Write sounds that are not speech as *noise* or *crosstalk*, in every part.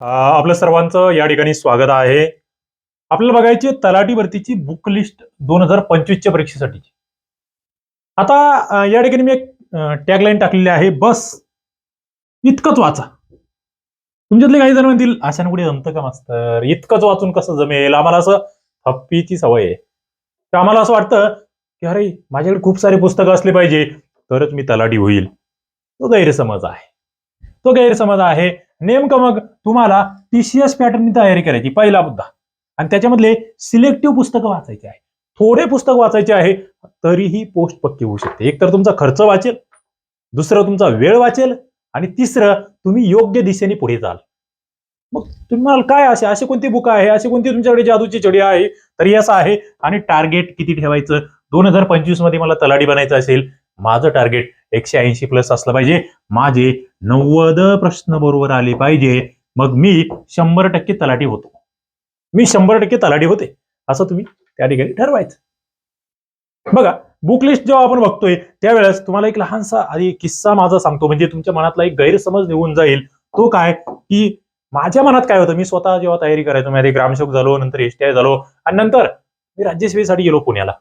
आपलं सर्वांचं या ठिकाणी स्वागत आहे. आपल्याला बघायची तलाठी भरतीची बुक लिस्ट दोन हजार पंचवीसच्या परीक्षेसाठीची. आता या ठिकाणी मी एक टॅगलाईन टाकलेली आहे बस. इतकंच वाचा. तुमच्यातले काही जण म्हणतील अशाने कुठे जमतं का मास्तर? इतकंच वाचून कसं जमेल? आम्हाला असं हप्पीची सवय आहे. तर आम्हाला असं वाटतं की अरे माझ्याकडे खूप सारे पुस्तकं असले पाहिजे तरच मी तलाठी होईल. तो गैरसमज आहे. तो गैरसमज आहे. नेमकं मग तुम्हाला टीसीएस पॅटर्ननी तयारी करायची पहिला मुद्दा. आणि त्याच्यामधले सिलेक्टिव्ह पुस्तकं वाचायचे आहे. थोडे पुस्तक वाचायचे आहे तरीही पोस्ट पक्की होऊ शकते. एक तर तुमचा खर्च वाचेल दुसरं तुमचा वेळ वाचेल आणि तिसरं तुम्ही योग्य दिशेने पुढे जाल मग तुम्हाला काय असे असे कोणती बुक आहे अशी कोणती तुमच्याकडे जादूची चढी आहे तरी असं आहे. आणि टार्गेट किती ठेवायचं? दोन हजार पंचवीसमध्ये मला तलाठी बनायचं असेल माझं टार्गेट एकशे ऐंशी प्लस असलं पाहिजे. माझे नव्वद प्रश्न बरोबर आले पाहिजे. मग मी शंभर टक्के तलाठी होतो. मी शंभर टक्के तलाठी होते. असं तुम्ही त्या ठिकाणी ठरवायचं. बघा बुक लिस्ट जेव्हा आपण बघतोय त्यावेळेस तुम्हाला एक लहानसा आधी किस्सा माझा सांगतो. म्हणजे तुमच्या मनातला एक गैरसमज निघून जाईल. तो काय? की माझ्या मनात काय होतं? मी स्वतः जेव्हा तयारी करायचो मी आधी ग्रामसेवक झालो नंतर एसटीआय झालो आणि नंतर मी राज्यसेवेसाठी गेलो पुण्याला.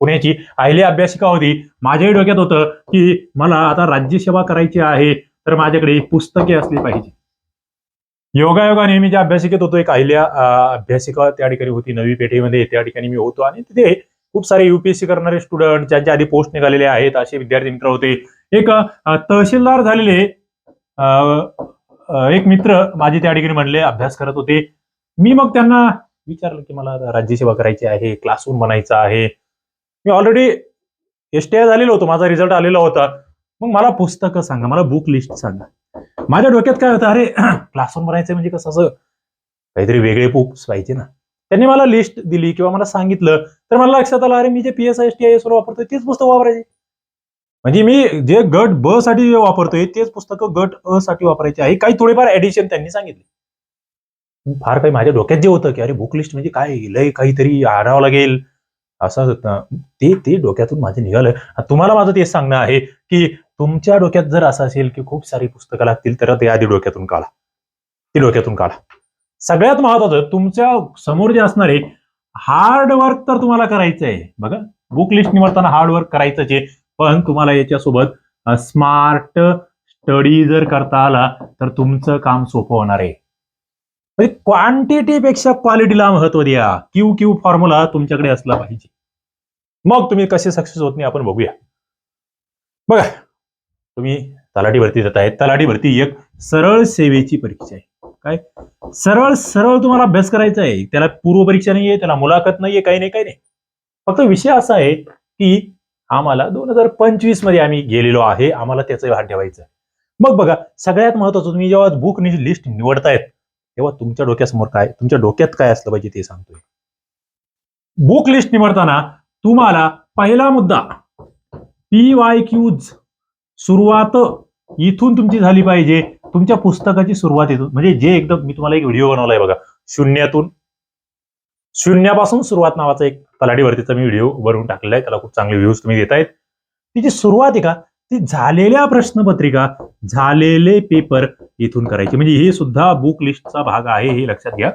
पुण्याची आयली अभ्यासिका होती. माझ्याही डोक्यात होतं की मला आता राज्यसेवा करायची आहे. तर माझ्याकडे पुस्तके असली पाहिजे. योगायोगा नेहमीच्या अभ्यासिकेत होतो एक अहिल्या अभ्यासिका त्या ठिकाणी होती. नवी पेठेमध्ये त्या ठिकाणी मी होतो आणि तिथे खूप सारे युपीएससी करणारे स्टुडंट ज्यांच्या आधी पोस्ट निघालेले आहेत असे विद्यार्थी मित्र होते. एक तहसीलदार झालेले एक मित्र माझे त्या ठिकाणी म्हणले अभ्यास करत होते. मी मग त्यांना विचारलं की मला राज्यसेवा करायची आहे क्लासरूम बनायचा आहे. मी ऑलरेडी एसटीआय झालेलो होतो माझा रिझल्ट आलेला होता. मग मला पुस्तकं सांगा मला बुक लिस्ट सांगा. माझ्या डोक्यात काय होतं अरे *clears throat* क्लासरूम बनायचं म्हणजे कसं असं काहीतरी वेगळे बुक्स पाहिजे ना. त्यांनी मला लिस्ट दिली किंवा मला सांगितलं तर मला लक्षात आलं अरे मी जे P S I S T I S वापरतोय तेच पुस्तक वापरायचे. म्हणजे मी जे गट ब साठी वापरतोय तेच पुस्तकं गट अ साठी वापरायचे आहे. काही थोडेफार ऍडिशन त्यांनी सांगितले. फार काही माझ्या डोक्यात जे होतं की अरे बुक लिस्ट म्हणजे काय लय काहीतरी आणावं लागेल. असं ते ते डोक्यातून माझे निघालं. तुम्हाला माझं तेच सांगणं आहे की तुमच्या डोक्यात जर असं असेल की खूप सारी पुस्तकं लागतील तर ते आधी डोक्यातून काढा. ती डोक्यातून काढा. सगळ्यात महत्वाचं तुमच्यासमोर जे असणारे हार्ड वर्क तर तुम्हाला करायचं आहे. बघा बुक लिस्ट निवडताना हार्ड वर्क करायचंच आहे. पण तुम्हाला याच्यासोबत स्मार्ट स्टडी जर करता आला तर तुमचं काम सोपं होणार आहे. म्हणजे क्वांटिटीपेक्षा क्वालिटीला महत्त्व द्या. क्यू क्यू फॉर्म्युला तुमच्याकडे असला पाहिजे. मग तुम्ही कसे सक्सेस होत नाही आपण बघूया. बघा तुम्ही तलाठी भरती देत आहे तलाठी भरती एक सरळ सेवेची परीक्षा आहे. काय? सरळ सरळ तुम्हाला अभ्यास करायचा आहे. त्याला पूर्व परीक्षा नाहीये त्याला मुलाखत नाहीये काही नाही काही नाही. फक्त विषय असा आहे की आम्हाला दोन हजार पंचवीसमध्ये आम्ही गेलेलो आहे. आम्हाला त्याचं भान ठेवायचं आहे. मग बघा सगळ्यात महत्वाचं तुम्ही जेव्हा बुक लिस्ट निवडतायत तेव्हा तुमच्या डोक्यासमोर काय तुमच्या डोक्यात काय असलं पाहिजे ते सांगतोय. बुक लिस्ट निवडताना तुम्हाला पहिला मुद्दा पी वाय क्यूज सुरुवात इथून तुमची झाली पाहिजे. तुमच्या पुस्तकाची सुरुवात येतो म्हणजे जे एकदम मी तुम्हाला एक व्हिडिओ बनवलाय बघा. शून्यातून. शून्यापासून सुरुवात नावाचा एक तलाठीवरतीचा मी व्हिडिओ बनवून टाकलेला आहे. त्याला खूप चांगले व्ह्यूज तुम्ही देतायत. ती जी सुरुवात आहे का? ती झालेल्या प्रश्नपत्रिका झालेले पेपर इथून करायचे. म्हणजे हे सुद्धा बुक लिस्टचा भाग आहे हे लक्षात घ्या.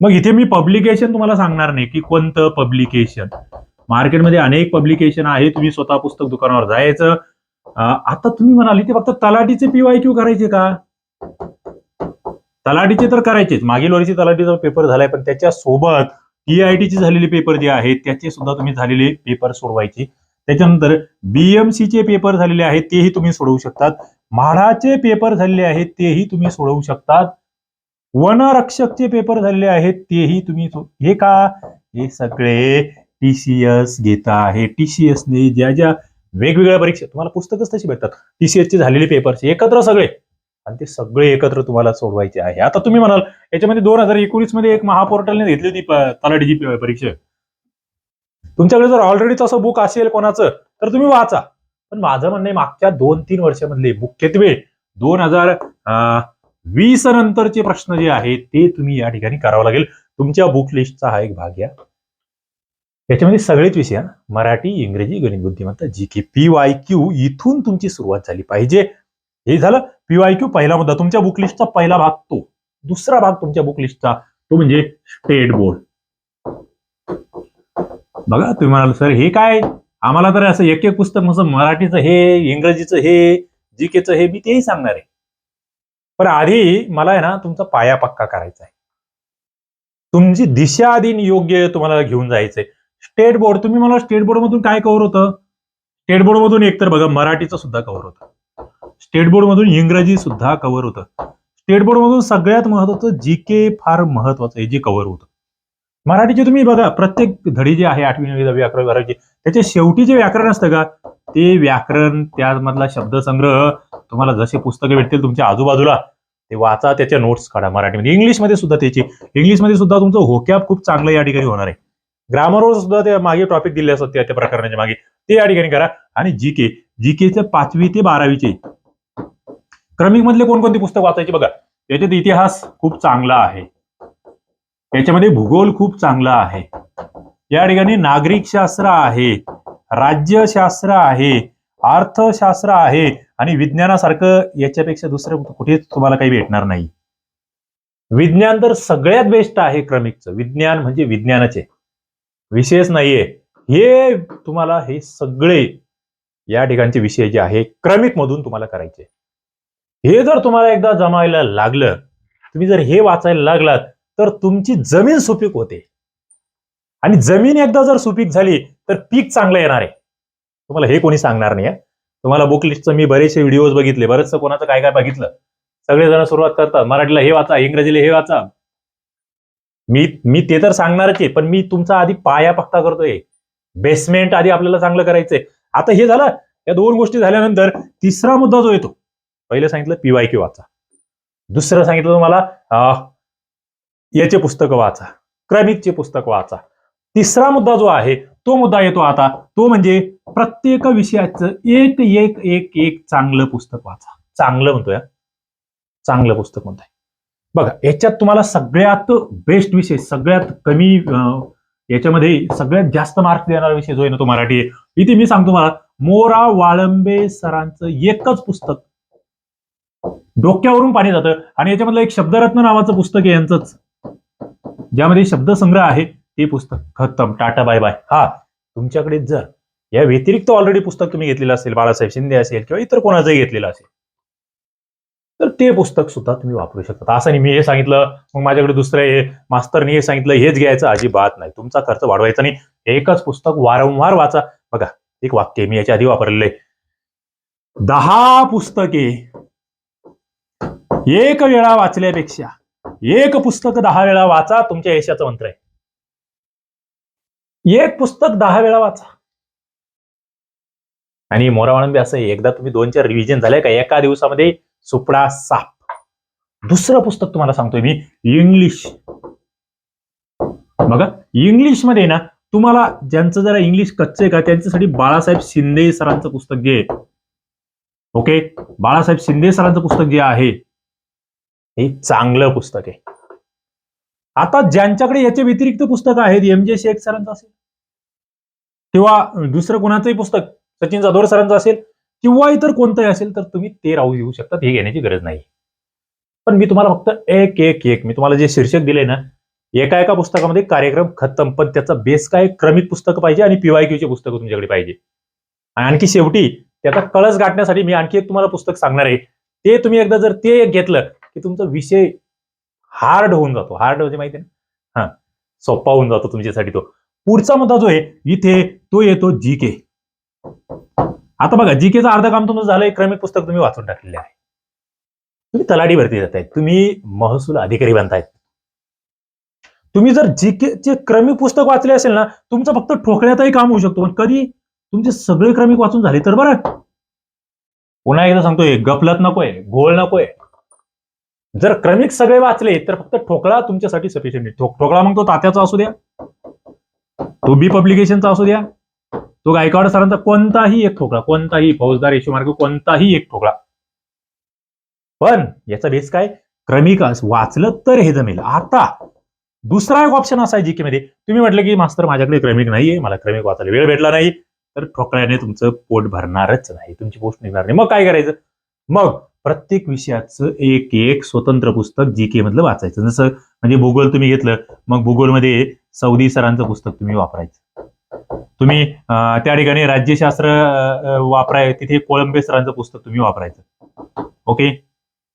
मग इथे मी पब्लिकेशन तुम्हाला सांगणार नाही की कोणतं पब्लिकेशन मार्केटमध्ये अनेक पब्लिकेशन आहे तुम्ही स्वतः पुस्तक दुकानावर जायचं. आता तुम्ही म्हणाली ते फक्त तलाठीचे पीवाय क्यू करायचे का? तलाठीचे तर करायचेच. मागील वर्षी तलाठीचा पेपर झालाय पण त्याच्या सोबत टीआयटीचे झालेले पेपर जे आहेत त्याचे सुद्धा तुम्ही झालेले पेपर सोडवायचे. त्याच्यानंतर बीएमसीचे पेपर झालेले आहेत तेही तुम्ही सोडवू शकतात. म्हाडाचे पेपर झालेले आहेत तेही तुम्ही सोडवू शकतात. वनरक्षकचे पेपर झालेले आहेत तेही तुम्ही हे का? हे सगळे टीसीएस घेत आहे. टीसीएस ने ज्या ज्या वेगवेगळ्या परीक्षा तुम्हाला पुस्तकच तशी भेटतात. टीसीएस चे झालेले पेपर्स एकत्र सगळे. आणि ते सगळे एकत्र तुम्हाला सोडवायचे आहे. आता तुम्ही म्हणाल याच्यामध्ये दोन हजार एकोणीसमध्ये एक महापोर्टलने घेतली होती तलाठीची परीक्षा. तुमच्याकडे जर ऑलरेडी तसं बुक असेल कोणाचं तर तुम्ही वाचा. पण माझं म्हणणं आहे मागच्या दोन तीन वर्षामधले मुख्यत्वे दोन हजार वीस नंतरचे प्रश्न जे आहेत ते तुम्ही या ठिकाणी करावं लागेल. तुमच्या बुक लिस्टचा हा एक भाग या. याच्यामध्ये सगळेच विषय मराठी इंग्रजी गणित बुद्धिमत्ता G K P Y Q इथून तुमची सुरुवात झाली पाहिजे. हे झालं. पीवाय क्यू पहिला मुद्दा. तुमच्या बुकलिस्टचा पहिला भाग तो. दुसरा भाग तुमच्या बुकलिस्टचा तो म्हणजे स्टेट बोर्ड बघा तुम्ही म्हणाल सर हे काय? आम्हाला तर असं एक एक पुस्तक म्हणजे मराठीचं हे इंग्रजीचं हे जी केचं हे मी तेही सांगणार आहे. पण आधी मला आहे ना तुमचा पाया पक्का करायचा आहे. तुमची दिशा आधी योग्य तुम्हाला घेऊन जायचंय. स्टेट बोर्ड तुम्ही मला स्टेट बोर्ड मधून काय कव्हर होतं? स्टेट बोर्ड मधून एकतर बघा मराठीचं सुद्धा कव्हर होतं. स्टेट बोर्ड मधून इंग्रजी सुद्धा कव्हर होतं. स्टेट बोर्ड मधून सगळ्यात महत्वाचं जी के फार महत्वाचं आहे जे कव्हर होतं. मराठीचे तुम्ही बघा प्रत्येक धडी जे आहे आठवी नववी दहावी अकरावी बारावीचे त्याचे शेवटी जे व्याकरण असतं का? ते व्याकरण त्यामधला शब्दसंग्रह तुम्हाला जसे पुस्तकं भेटतील तुमच्या आजूबाजूला ते वाचा त्याच्या नोट्स काढा मराठीमध्ये. इंग्लिशमध्ये सुद्धा त्याची इंग्लिशमध्ये सुद्धा तुमचं होक्याप खूप चांगलं या ठिकाणी होणार आहे. ग्रामरवर सुद्धा ते मागे टॉपिक दिले असतात त्या प्रकरणाच्या मागे. ते या ठिकाणी करा. आणि जी के जी केचे पाचवी ते बारावीचे क्रमिक मधले कोणकोणती पुस्तक वाचायचे बघा. त्याच्यात इतिहास खूप चांगला आहे. त्याच्यामध्ये भूगोल खूप चांगला आहे. या ठिकाणी नागरिक शास्त्र आहे राज्यशास्त्र आहे अर्थशास्त्र आहे आणि विज्ञानासारखं याच्यापेक्षा दुसरं कुठेच तुम्हाला काही भेटणार नाही. विज्ञान तर सगळ्यात बेस्ट आहे क्रमिकचं. विज्ञान म्हणजे विज्ञानाचे विषयच नाहीये. हे तुम्हाला हे सगळे या ठिकाणचे विषय जे आहे क्रमिक मधून तुम्हाला करायचे. हे जर तुम्हाला एकदा जमायला लागलं तुम्ही जर हे वाचायला लागलात तर तुमची जमीन सुपीक होते. आणि जमीन एकदा जर सुपीक झाली तर पीक चांगलं येणार आहे. तुम्हाला हे कोणी सांगणार नाही तुम्हाला बुकलिस्टचं मी बरेचसे व्हिडिओज बघितले बरेचसं कोणाचं काय काय बघितलं. सगळेजण सुरुवात करतात मराठीला हे वाचा इंग्रजीला हे वाचा. मी मी ते तर सांगणारच आहे पण मी तुमचा आधी पाया पक्का करतोय. बेसमेंट आधी आपल्याला चांगलं करायचंय. आता हे झालं या दोन गोष्टी झाल्यानंतर तिसरा मुद्दा जो येतो पहिलं सांगितलं पीवाय क्यू वाचा. दुसरं सांगितलं तुम्हाला याचे पुस्तक वाचा क्रमिकचे पुस्तक वाचा. तिसरा मुद्दा जो आहे तो मुद्दा येतो आता तो म्हणजे प्रत्येक विषयाचं एक एक एक एक चांगलं पुस्तक वाचा. चांगलं म्हणतोय चांगलं पुस्तक म्हणतोय. बघा याच्यात तुम्हाला सगळ्यात बेस्ट विषय सगळ्यात कमी अं, याच्यामध्ये सगळ्यात जास्त मार्क्स देणारा विषय जो आहे ना तो मराठी आहे. इथे मी सांगतो मला मोरा वाळंबे सरांचं एकच पुस्तक. डोक्यावरून पाणी जातं. आणि याच्यामधलं एक शब्दरत्न नावाचं पुस्तक आहे यांचंच. ज्यामध्ये शब्दसंग्रह आहे ते पुस्तक. खतम. टाटा बाय बाय हा तुमच्याकडे जर या व्यतिरिक्त ऑलरेडी पुस्तक तुम्ही घेतलेलं असेल बाळासाहेब शिंदे असेल किंवा इतर कोणाचंही घेतलेलं असेल तर ते पुस्तक सुद्धा तुम्ही वापरू शकता. असं नाही मी हे सांगितलं मग माझ्याकडे दुसरं हे मास्तरनी हे सांगितलं हेच घ्यायचं अजिबात नाही. तुमचा खर्च वाढवायचा नाही. एकच पुस्तक वारंवार वाचा. बघा एक वाक्य मी याच्या आधी वापरलेलं आहे. दहा पुस्तके. एक वेळा वाचल्यापेक्षा एक पुस्तक दहा वेळा वाचा तुमच्या यशाचं मंत्र आहे. एक पुस्तक दहा वेळा वाचा. आणि मोरावाळंबी असं आहे एकदा तुम्ही दोन चार रिव्हिजन झाले का एका दिवसामध्ये सुपडा साप. दुसरं पुस्तक तुम्हाला सांगतोय मी इंग्लिश बघा इंग्लिशमध्ये ना तुम्हाला ज्यांचं जरा इंग्लिश कच्चे का त्यांच्यासाठी बाळासाहेब शिंदे सरांचं पुस्तक जे आहे. ओके बाळासाहेब शिंदे सरांचं पुस्तक जे आहे हे चांगलं पुस्तक आहे. आता ज्यांच्याकडे याच्या व्यतिरिक्त पुस्तकं आहेत एम जे शेख सरांचं असेल. किंवा दुसरं कोणाचंही पुस्तक सचिन जाधव सरांचं असेल किंवा इतर कोणतंही असेल तर तुम्ही ते राहू घेऊ शकता हे घेण्याची गरज नाही. पण मी तुम्हाला फक्त एक एक एक मी तुम्हाला जे शीर्षक दिले ना एका एका पुस्तकामध्ये कार्यक्रम खतम पण त्याचा बेस काय? क्रमिक पुस्तकं पाहिजे आणि पीवायक्यूचे पुस्तकं तुमच्याकडे पाहिजे. आणि आणखी शेवटी त्याचा कळस गाठण्यासाठी मी आणखी एक तुम्हाला पुस्तक सांगणार आहे. ते तुम्ही एकदा जर ते एक घेतलं की तुमचा विषय हार्ड होऊन जातो. हार्ड म्हणजे माहिती आहे ना? हा सोपा होऊन जातो तुमच्यासाठी तो. पुढचा मुद्दा जो आहे इथे तो येतो जी के आता बघा जी केचं अर्ध काम तुमचं झालंय क्रमिक पुस्तक तुम्ही वाचून टाकलेले आहे. तुम्ही तलाठी भरती जातायत तुम्ही महसूल अधिकारी बनतायत. तुम्ही जर जी चे क्रमिक पुस्तक वाचले असेल ना तुमचं फक्त ठोकण्यातही काम होऊ शकतो. पण कधी तुमचे सगळे क्रमिक वाचून झाले तर बरं. पुन्हा एकदा सांगतोय गपलत नकोय घोळ नकोय. जर क्रमिक सगळे वाचले तर फक्त ठोकळा तुमच्यासाठी सफिशियंट ठोक- ठोकळा मग तो तात्याचा असू द्या. तो बी पब्लिकेशनचा असू द्या. तो गायकवाड सरांचा कोणताही एक ठोकळा कोणताही फौजदार मार्ग कोणताही एक ठोकळा. पण याचा बेस काय? क्रमिक वाचलं तर हे जमेल. आता दुसरा एक ऑप्शन असा आहे जीके मध्ये तुम्ही म्हटलं की मास्तर माझ्याकडे क्रमिक नाहीये मला क्रमिक वाचायला वेळ भेटला नाही. तर ठोकळ्याने तुमचं पोट भरणारच नाही. तुमची पोस्ट निघणार नाही. मग काय करायचं? मग प्रत्येक विषयाचं एक एक स्वतंत्र पुस्तक जी के मधलं वाचायचं. जसं म्हणजे भूगोल तुम्ही घेतलं मग भूगोलमध्ये सौदी सरांचं पुस्तक तुम्ही वापरायचं. तुम्ही त्या ठिकाणी राज्यशास्त्र वापराय तिथे कोळंबे सरांचं पुस्तक तुम्ही वापरायचं. ओके?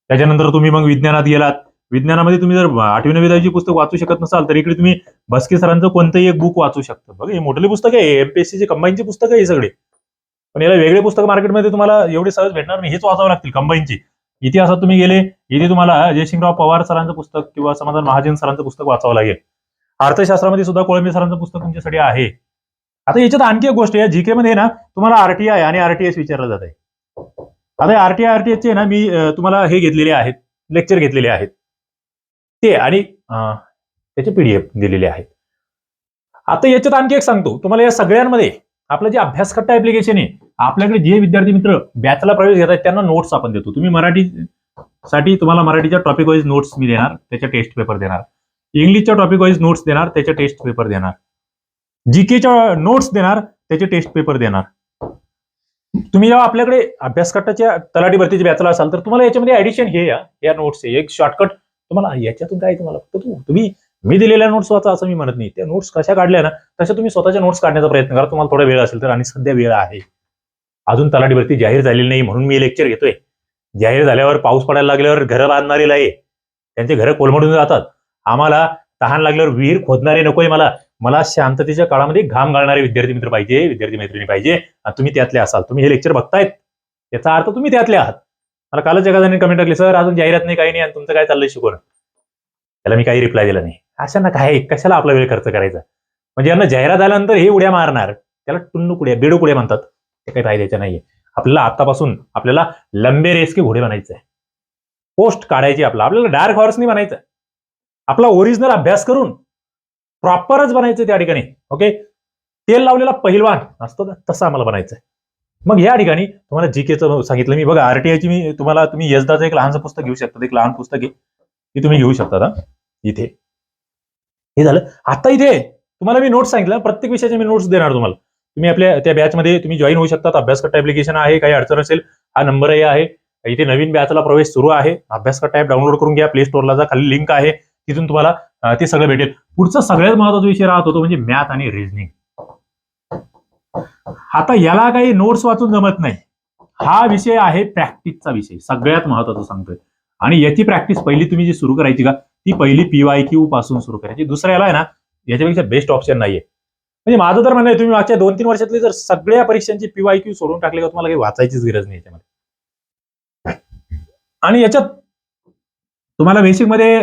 त्याच्यानंतर तुम्ही मग विज्ञानात गेलात. विज्ञानामध्ये तुम्ही जर आठवी नववी पुस्तक वाचू शकत नसाल तर इकडे तुम्ही बसके सरांचं कोणतंही एक बुक वाचू शकता. बघा हे मोठले पुस्तक आहे एमपीएससीचे कंबाईनचे पुस्तक आहे हे सगळे. पण याला वेगळे पुस्तक मार्केटमध्ये तुम्हाला एवढे सहज भेटणार नाही हेच वाचावं लागतील कंबाईनची इतिहासात तुम्ही गेले इथे तुम्हाला जयसिंगराव पवार सरांचं पुस्तक किंवा समाधान महाजन सरांचं पुस्तक वाचावं लागेल. अर्थशास्त्रामध्ये सुद्धा कोळंबी सरांचं पुस्तक तुमच्यासाठी आहे. आता याच्यात आणखी एक गोष्ट आहे. जीके मध्ये ना तुम्हाला आरटीआय आणि आरटीएस विचारलं जात आहे आता आरटीआय आरटीएस चे ना मी तुम्हाला हे घेतलेले आहेत. लेक्चर घेतलेले आहेत. ते आणि त्याचे पीडीएफ दिलेले आहेत. आता याच्यात आणखी एक सांगतो. तुम्हाला या सगळ्यांमध्ये आपलं जे अभ्यासकट्टा ऍप्लिकेशन आहे आपल्याकडे जे विद्यार्थी मित्र बॅचला प्रवेश घेतात त्यांना नोट्स आपण देतो. तुम्ही मराठी साठी तुम्हाला मराठीच्या टॉपिक वाईज नोट्स मी देणार त्याच्या टेस्ट पेपर देणार. इंग्लिशच्या टॉपिक वाईज नोट्स देणार त्याचे टेस्ट पेपर देणार. जीकेच्या नोट्स देणार त्याचे टेस्ट पेपर देणार. तुम्ही जेव्हा आपल्याकडे अभ्यासकटाच्या तलाठी भरतीच्या बॅचला असाल तर तुम्हाला याच्यामध्ये ऍडिशन हे या या नोट्स हे एक शॉर्टकट तुम्हाला याच्यातून काय तुम्हाला फक्त तुम्ही मी दिलेल्या नोट्स वाचा असं मी म्हणत नाही. त्या नोट्स कशा काढल्या ना तशा तुम्ही स्वतःच्या नोट्स काढण्याचा प्रयत्न करा. तुम्हाला थोडा वेळ असेल तर आणि सध्या वेळ आहे. अजून तलाठी भरती जाहीर झालेली नाही म्हणून मी लेक्चर घेतोय. जाहीर झाल्यावर पाऊस पडायला लागल्यावर घरं बांधणारे आहे त्यांचे घरं कोलमडून जातात. आम्हाला तहान लागल्यावर विहीर खोदणारे नकोय मला. मला शांततेच्या काळामध्ये घाम घालणारे विद्यार्थी मित्र पाहिजे विद्यार्थी मैत्रिणी पाहिजे. आणि तुम्ही त्यातले असाल. तुम्ही हे लेक्चर बघतायत. याचा अर्थ तुम्ही त्यातले आहात. मला कालच एका जणांनी कमेंट टाकली सर अजून जाहिरात नाही काही नाही. आणि तुमचं काय चाललंय शिकवणं? त्याला मी काही रिप्लाय दिला नाही. अशांना काय? कशाला आपला वेळ खर्च करायचा? म्हणजे यांना जाहिरात आल्यानंतर हे उड्या मारणार त्याला टुन्नू कुड्या बेडू कुड्या म्हणतात. ते काही फायद्याच्या नाहीये. आपल्याला आतापासून आपल्याला लंबे रेस की घोडे बनायचं आहे पोस्ट काढायची आपला आपल्याला डार्क हॉर्स नाही बनायचं आपला ओरिजिनल अभ्यास करून प्रॉपरच बनायचं त्या ठिकाणी. ओके तेल लावलेला पहिलवान. असतो ना तसा आम्हाला बनायचं मग या ठिकाणी तुम्हाला जी केचं सांगितलं मी. बघा आरटीआयची मी तुम्हाला तुम्ही यजदाचं एक लहानसं पुस्तक घेऊ शकता. एक लहान पुस्तक आहे. ती तुम्ही घेऊ शकता ना इथे. हे झालं. आता इथे तुम्हाला मी नोट्स सांगितलं. प्रत्येक विषयाचे मी नोट्स देणार तुम्हाला. तुम्ही आपल्या त्या बॅचमध्ये तुम्ही जॉईन होऊ शकता. अभ्यासकट्टा ऍप्लिकेशन आहे. काही अडचण असेल हा नंबरही आहे. इथे नवीन बॅचला प्रवेश सुरू आहे. अभ्यासकट्टा ऍप डाउनलोड करून घ्या. प्ले स्टोरला जा. खाली लिंक आहे. तिथून तुम्हाला ते सगळं भेटेल. पुढचा सगळ्यात महत्त्वाचा विषय राहत होतो म्हणजे मॅथ आणि रिझनिंग आता याला काही नोट्स वाचून जमत नाही. हा विषय आहे प्रॅक्टिसचा विषय. सगळ्यात महत्त्वाचा सांगतोय. आणि याची प्रॅक्टिस पहिली तुम्ही जी सुरू करायची का ती पहिली पीवाय क्यू पासून सुरू करायची. दुसऱ्या याला आहे ना याच्यापेक्षा बेस्ट ऑप्शन नाहीये. म्हणजे माझं तर म्हणणं आहे तुम्ही मागच्या दोन तीन वर्षातले जर सगळ्या परीक्षांची पीवाय क्यू सोडून टाकले का तुम्हाला काही वाचायचीच गरज नाही याच्यामध्ये. आणि याच्यात तुम्हाला बेसिकमध्ये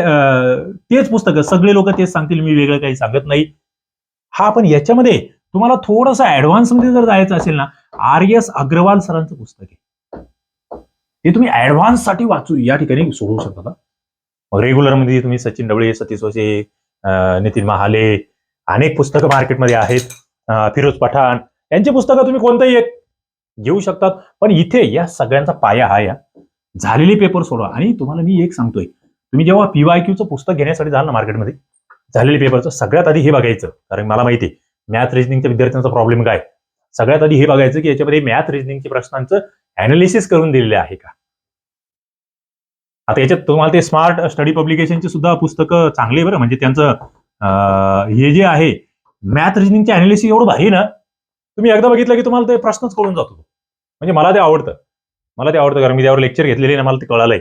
तेच पुस्तकं सगळे लोक तेच सांगतील मी वेगळं काही सांगत नाही. हा पण याच्यामध्ये तुम्हाला थोडंसं ऍडव्हान्समध्ये जर जायचं असेल ना आर एस अग्रवाल सरांचं पुस्तक आहे. हे तुम्ही ऍडव्हान्ससाठी वाचू या ठिकाणी सोडवू शकता का? मग रेग्युलरमध्ये तुम्ही सचिन डबळे सतीश वसे नितीन महाले अनेक पुस्तकं मार्केटमध्ये आहेत. फिरोज पठाण यांची पुस्तकं तुम्ही कोणतंही एक घेऊ शकतात. पण इथे या सगळ्यांचा पाया हा या. झालेले पेपर सोडवा. आणि तुम्हाला मी एक सांगतोय. तुम्ही जेव्हा पीवायक्यूचं पुस्तक घेण्यासाठी जाल ना मार्केटमध्ये झालेले पेपरचं सगळ्यात आधी हे बघायचं. कारण मला माहिती आहे मॅथ रिजनिंगच्या विद्यार्थ्यांचा प्रॉब्लेम काय सगळ्यात आधी हे बघायचं की याच्यामध्ये मॅथ रिजनिंगच्या प्रश्नांचं अनालिसिस करून दिलेलं आहे का? आता याच्यात तुम्हाला ते स्मार्ट स्टडी पब्लिकेशनचे सुद्धा पुस्तकं चांगले आहे बरं. म्हणजे त्यांचं हे जे आहे मॅथ रिजनिंगचे अनालिसिस एवढं भारी ना तुम्ही एकदा बघितलं की तुम्हाला ते प्रश्नच कळून जातो. म्हणजे मला ते आवडतं. मला ते आवडतं कारण मी त्यावर लेक्चर घेतलेले ना मला ते कळालंय.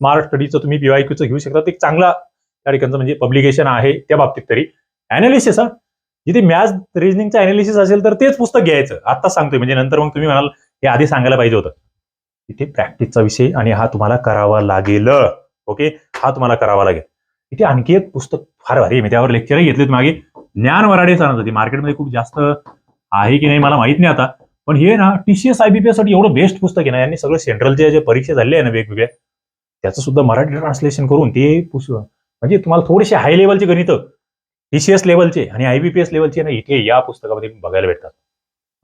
स्मार्ट स्टडीचं तुम्ही पीवायक्यूचं घेऊ शकता. ते एक चांगला त्या ठिकाणचं म्हणजे पब्लिकेशन आहे त्या बाबतीत तरी. अनालिसिस हा. जिथे मॅथ रिजनिंगचं अनालिसिस असेल तर तेच पुस्तक घ्यायचं. आता सांगतोय. म्हणजे नंतर मग तुम्ही म्हणाल हे आधी सांगायला पाहिजे होतं. इथे प्रॅक्टिसचा विषय आणि हा तुम्हाला करावा लागेल. ओके हा तुम्हाला करावा लागेल. इथे आणखी एक पुस्तक फार भारी मी त्यावर लेक्चरही घेतलेत मागे. ज्ञान वराडे सांगत होती. मार्केटमध्ये खूप जास्त आहे की नाही मला माहीत नाही आता. पण हे ना टीसीएस आयबीपीएससाठी एवढं बेस्ट पुस्तक आहे ना. यांनी सगळं सेंट्रलचे जे परीक्षा झाले आहे ना वेगवेगळ्या त्याचं सुद्धा मराठी ट्रान्सलेशन करून ते पुस म्हणजे तुम्हाला थोडेसे हाय लेवलचे गणित एस लेवलचे आणि आय बी पी एस लेवलचे ना इथे या पुस्तकामध्ये बघायला भेटतात.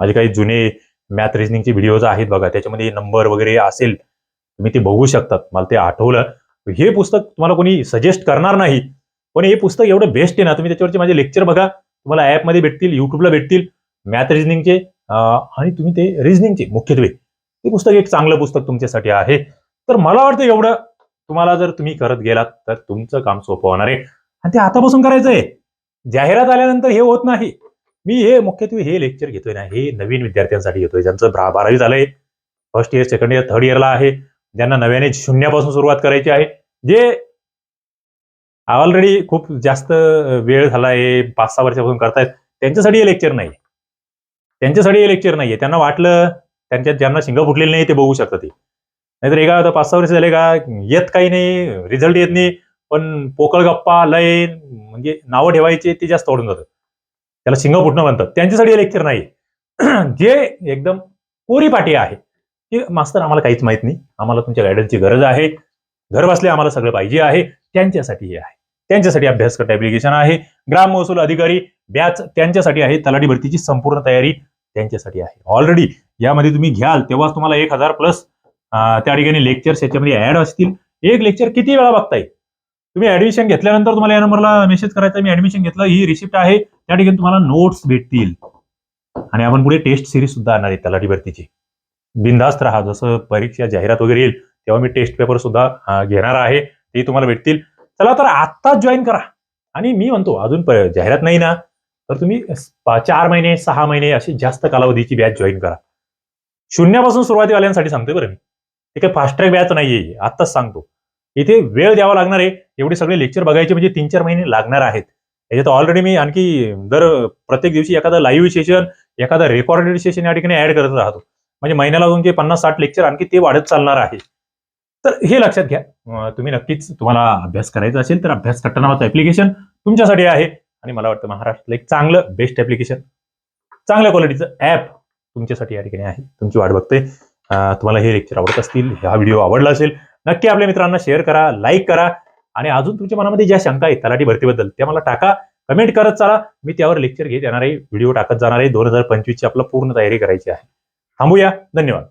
माझे काही जुने मॅथ रिजनिंगचे व्हिडिओज आहेत बघा त्याच्यामध्ये नंबर वगैरे असेल तुम्ही ते बघू शकतात. मला ते आठवलं. हे पुस्तक तुम्हाला कोणी सजेस्ट करणार नाही पण हे पुस्तक एवढं बेस्ट आहे ना तुम्ही त्याच्यावरचे माझे लेक्चर बघा. तुम्हाला ऍपमध्ये भेटतील युट्यूबला भेटतील मॅथ रिजनिंगचे आणि तुम्ही ते रिजनिंगचे मुख्यत्वे. ते पुस्तक एक चांगलं पुस्तक तुमच्यासाठी आहे. तर मला वाटतं एवढं. तुम्हाला जर तुम्ही करत गेलात तर तुमचं काम सोपं होणार आहे. आणि ते आतापासून करायचंय. जाहिरात आल्यानंतर हे होत नाही. मी हे मुख्यत्वे हे लेक्चर घेतोय ना हे नवीन विद्यार्थ्यांसाठी घेतोय. ज्यांचं बारावी झालंय. First year second year third इयरला आहे. ज्यांना नव्याने शून्यापासून सुरुवात करायची आहे. जे ऑलरेडी खूप जास्त वेळ झाला आहे पाच सहा वर्षापासून करतायत त्यांच्यासाठी हे लेक्चर नाही त्यांच्यासाठी हे लेक्चर नाहीये. त्यांना वाटलं त्यांच्या ज्यांना शिंग फुटलेली नाही ते बघू शकतात ते नाहीतर एका आता पाच सहा वर्ष झाले का येत काही नाही रिझल्ट येत नाही पण पोकळ गप्पा लय म्हणजे नावं ठेवायचे ते जास्त आवडून जातं. त्याला शिंग फुटणं म्हणतात. त्यांच्यासाठी हे लेक्चर नाही. *clears throat* जे एकदम कोरी पाटी आहे की मास्तर आम्हाला काहीच माहीत नाही. आम्हाला तुमच्या गायडन्सची गरज आहे. घर बसले आम्हाला सगळं पाहिजे आहे. त्यांच्यासाठी हे आहे. त्यांच्यासाठी अभ्यास करता ऍप्लिकेशन आहे. ग्राम महसूल अधिकारी बॅच त्यांच्यासाठी आहे. तलाठी भरतीची संपूर्ण तयारी त्यांच्यासाठी आहे. ऑलरेडी यामध्ये तुम्ही घ्याल तेव्हाच तुम्हाला एक हजार प्लस त्या ठिकाणी लेक्चर्स याच्यामध्ये ऍड असतील. एक लेक्चर किती वेळा बघताय? तुम्ही ऍडमिशन घेतल्यानंतर तुम्हाला या नंबरला मेसेज करायचा मी ऍडमिशन घेतलं ही रिसिप्ट आहे त्या ठिकाणी तुम्हाला नोट्स भेटतील. आणि आपण पुढे टेस्ट सिरीज सुद्धा आणणार आहे तलाठी भरतीची. बिनधास्त राहा जसं परीक्षा जाहिरात वगैरे येईल तेव्हा मी टेस्ट पेपर सुद्धा घेणार आहे ते तुम्हाला भेटतील. चला तर आत्ताच जॉईन करा. आणि मी म्हणतो अजून जाहिरात नाही ना तर तुम्ही चार महिने सहा महिने अशी जास्त कालावधीची बॅच जॉईन करा. शून्यापासून सुरुवातीवाल्यांसाठी सांगतोय बरं मी. ते काही फास्ट ट्रॅक नाही नाहीये. आत्ताच सांगतो. इथे वेळ द्यावा लागणार आहे. एवढे सगळे लेक्चर बघायचे म्हणजे तीन चार महिने लागणार आहेत. याच्यात ऑलरेडी मी आणखी दर प्रत्येक दिवशी एखादं लाईव्ह सेशन एखादा रेकॉर्डेड सेशन या ठिकाणी ऍड करत राहतो. म्हणजे महिन्याला तुमचे पन्नास साठ लेक्चर आणखी ते वाढत चालणार आहे. तर हे लक्षात घ्या. तुम्ही नक्कीच तुम्हाला अभ्यास करायचा असेल तर अभ्यास कट्टा नावाचं ऍप्लिकेशन तुमच्यासाठी आहे. आणि मला वाटतं महाराष्ट्रातलं एक चांगलं बेस्ट ऍप्लिकेशन चांगल्या क्वालिटीचं ऍप तुमच्यासाठी या ठिकाणी आहे. तुमची वाट बघते तुम्हाला हे लेक्चर आवडत असतील हा व्हिडिओ आवडला असेल नक्की आपल्या मित्रांना शेअर करा लाईक करा आणि अजून तुमच्या मनामध्ये ज्या शंका आहेत तलाठी भरतीबद्दल त्या मला टाका. कमेंट करत चला. मी त्यावर लेक्चर घेत येणार आहे व्हिडिओ टाकत जाणार आहे. दोन हजार पंचवीसची आपला पूर्ण तयारी करायची आहे. थांबूया. धन्यवाद.